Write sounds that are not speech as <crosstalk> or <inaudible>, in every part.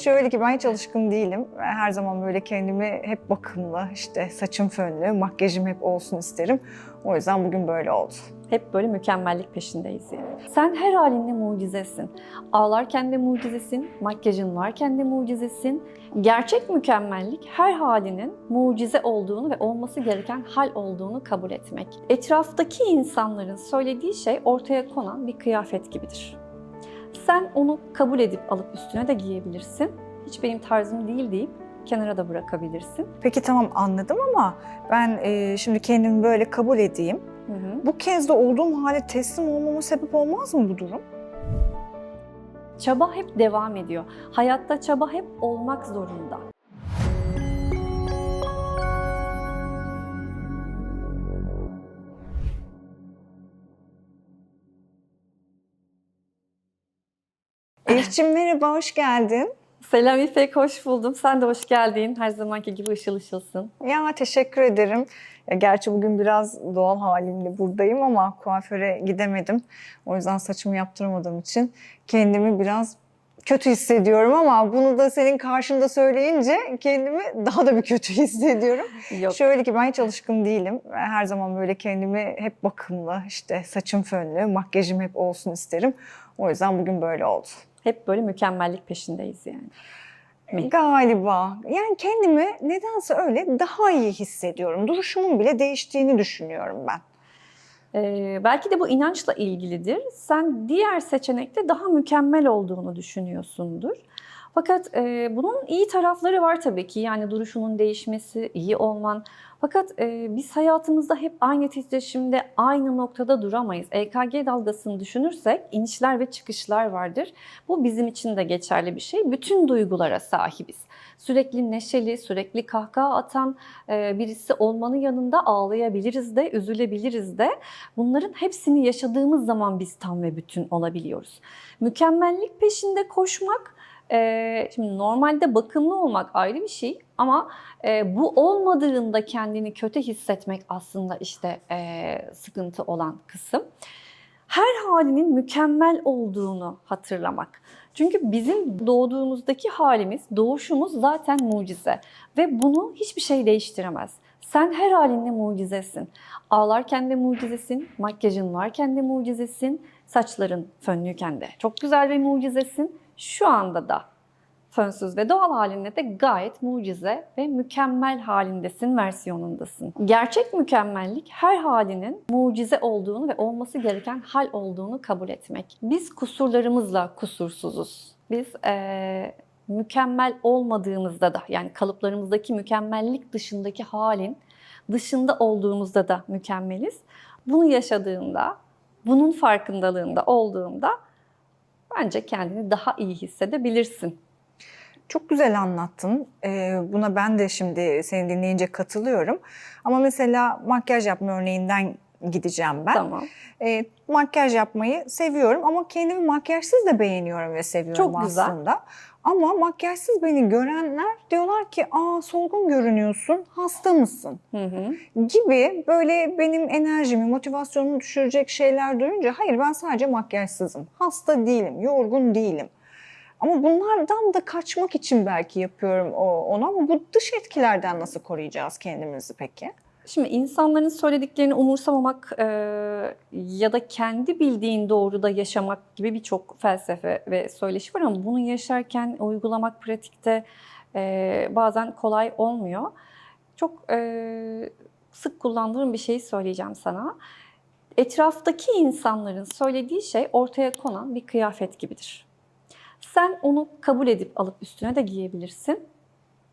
Şöyle ki ben hiç alışkın değilim. Her zaman böyle kendimi hep bakımlı, işte saçım fönlü, makyajım hep olsun isterim. O yüzden bugün böyle oldu. Hep böyle mükemmellik peşindeyiz yani. Sen her halinle mucizesin. Ağlarken de mucizesin, makyajın varken de mucizesin. Gerçek mükemmellik her halinin mucize olduğunu ve olması gereken hal olduğunu kabul etmek. Etraftaki insanların söylediği şey ortaya konan bir kıyafet gibidir. Sen onu kabul edip alıp üstüne de giyebilirsin. Hiç benim tarzım değil deyip kenara da bırakabilirsin. Peki tamam anladım ama ben e, şimdi kendimi böyle kabul edeyim. Hı hı. Bu kez de olduğum hale teslim olmama sebep olmaz mı bu durum? Çaba hep devam ediyor. Hayatta çaba hep olmak zorunda. Elif'ciğim merhaba, hoş geldin. Selam İpek, hoş buldum. Sen de hoş geldin. Her zamanki gibi ışıl ışılsın. Ya teşekkür ederim. Ya, gerçi bugün biraz doğal halimle buradayım ama kuaföre gidemedim. O yüzden saçımı yaptıramadığım için kendimi biraz kötü hissediyorum ama bunu da senin karşında söyleyince kendimi daha da bir kötü <laughs> hissediyorum. Yok. Şöyle ki ben hiç alışkın değilim. Her zaman böyle kendimi hep bakımlı, işte saçım fönlü, makyajım hep olsun isterim. O yüzden bugün böyle oldu. Hep böyle mükemmellik peşindeyiz yani. Mi? Galiba. Yani kendimi nedense öyle daha iyi hissediyorum. Duruşumun bile değiştiğini düşünüyorum ben. Ee, belki de bu inançla ilgilidir. Sen diğer seçenekte daha mükemmel olduğunu düşünüyorsundur. Fakat e, bunun iyi tarafları var tabii ki. Yani duruşunun değişmesi, iyi olman. Fakat e, biz hayatımızda hep aynı titreşimde, aynı noktada duramayız. EKG dalgasını düşünürsek inişler ve çıkışlar vardır. Bu bizim için de geçerli bir şey. Bütün duygulara sahibiz. Sürekli neşeli, sürekli kahkaha atan e, birisi olmanın yanında ağlayabiliriz de, üzülebiliriz de. Bunların hepsini yaşadığımız zaman biz tam ve bütün olabiliyoruz. Mükemmellik peşinde koşmak, e, şimdi normalde bakımlı olmak ayrı bir şey ama e, bu olmadığında kendini kötü hissetmek aslında işte e, sıkıntı olan kısım. Her halinin mükemmel olduğunu hatırlamak. Çünkü bizim doğduğumuzdaki halimiz, doğuşumuz zaten mucize ve bunu hiçbir şey değiştiremez. Sen her halinle mucizesin. Ağlarken de mucizesin, makyajın varken de mucizesin, saçların fönlüyken de çok güzel ve mucizesin. Şu anda da fönsüz ve doğal halinde de gayet mucize ve mükemmel halindesin, versiyonundasın. Gerçek mükemmellik her halinin mucize olduğunu ve olması gereken hal olduğunu kabul etmek. Biz kusurlarımızla kusursuzuz. Biz eee, mükemmel olmadığımızda da yani kalıplarımızdaki mükemmellik dışındaki halin dışında olduğumuzda da mükemmeliz. Bunu yaşadığında, bunun farkındalığında olduğunda bence kendini daha iyi hissedebilirsin. Çok güzel anlattın. Ee, buna ben de şimdi seni dinleyince katılıyorum. Ama mesela makyaj yapma örneğinden gideceğim ben. Tamam. Ee, makyaj yapmayı seviyorum ama kendimi makyajsız da beğeniyorum ve seviyorum Çok güzel. aslında. Ama makyajsız beni görenler diyorlar ki aa solgun görünüyorsun, hasta mısın? Hı hı. gibi böyle benim enerjimi, motivasyonumu düşürecek şeyler duyunca hayır ben sadece makyajsızım. Hasta değilim, yorgun değilim. Ama bunlardan da kaçmak için belki yapıyorum onu ama bu dış etkilerden nasıl koruyacağız kendimizi peki? Şimdi insanların söylediklerini umursamamak e, ya da kendi bildiğin doğruda yaşamak gibi birçok felsefe ve söyleşi var ama bunu yaşarken uygulamak pratikte e, bazen kolay olmuyor. Çok e, sık kullandığım bir şeyi söyleyeceğim sana. Etraftaki insanların söylediği şey ortaya konan bir kıyafet gibidir. Sen onu kabul edip alıp üstüne de giyebilirsin.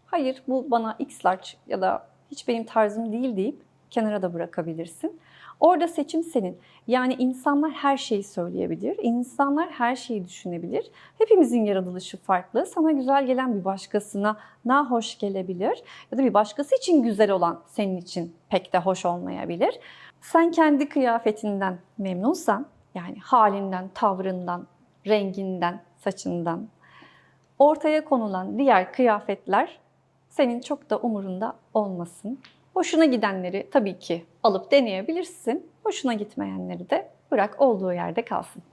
Hayır bu bana X large ya da hiç benim tarzım değil deyip kenara da bırakabilirsin. Orada seçim senin. Yani insanlar her şeyi söyleyebilir, insanlar her şeyi düşünebilir. Hepimizin yaratılışı farklı. Sana güzel gelen bir başkasına nahoş gelebilir ya da bir başkası için güzel olan senin için pek de hoş olmayabilir. Sen kendi kıyafetinden memnunsan, yani halinden, tavrından, renginden, saçından, ortaya konulan diğer kıyafetler senin çok da umurunda olmasın. Hoşuna gidenleri tabii ki alıp deneyebilirsin. Hoşuna gitmeyenleri de bırak olduğu yerde kalsın.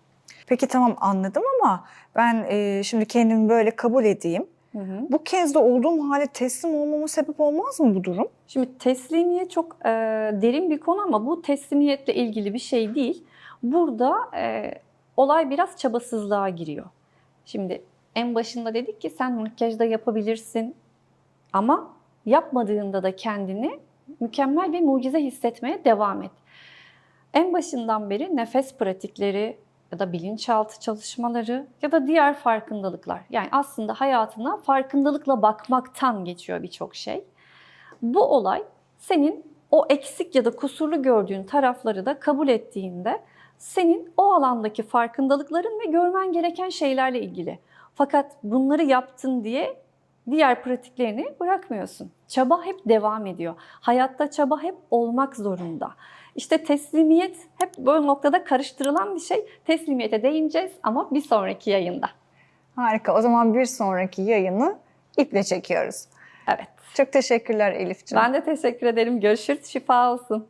Peki tamam anladım ama ben e, şimdi kendimi böyle kabul edeyim. Hı hı. Bu kez de olduğum hale teslim olmama sebep olmaz mı bu durum? Şimdi teslimiyet çok e, derin bir konu ama bu teslimiyetle ilgili bir şey değil. Burada e, olay biraz çabasızlığa giriyor. Şimdi en başında dedik ki sen makyajda yapabilirsin ama yapmadığında da kendini mükemmel bir mucize hissetmeye devam et. En başından beri nefes pratikleri ya da bilinçaltı çalışmaları ya da diğer farkındalıklar. Yani aslında hayatına farkındalıkla bakmaktan geçiyor birçok şey. Bu olay senin o eksik ya da kusurlu gördüğün tarafları da kabul ettiğinde senin o alandaki farkındalıkların ve görmen gereken şeylerle ilgili. Fakat bunları yaptın diye diğer pratiklerini bırakmıyorsun. Çaba hep devam ediyor. Hayatta çaba hep olmak zorunda. İşte teslimiyet hep böyle noktada karıştırılan bir şey. Teslimiyete değineceğiz ama bir sonraki yayında. Harika. O zaman bir sonraki yayını iple çekiyoruz. Evet. Çok teşekkürler Elif'ciğim. Ben de teşekkür ederim. Görüşürüz. Şifa olsun.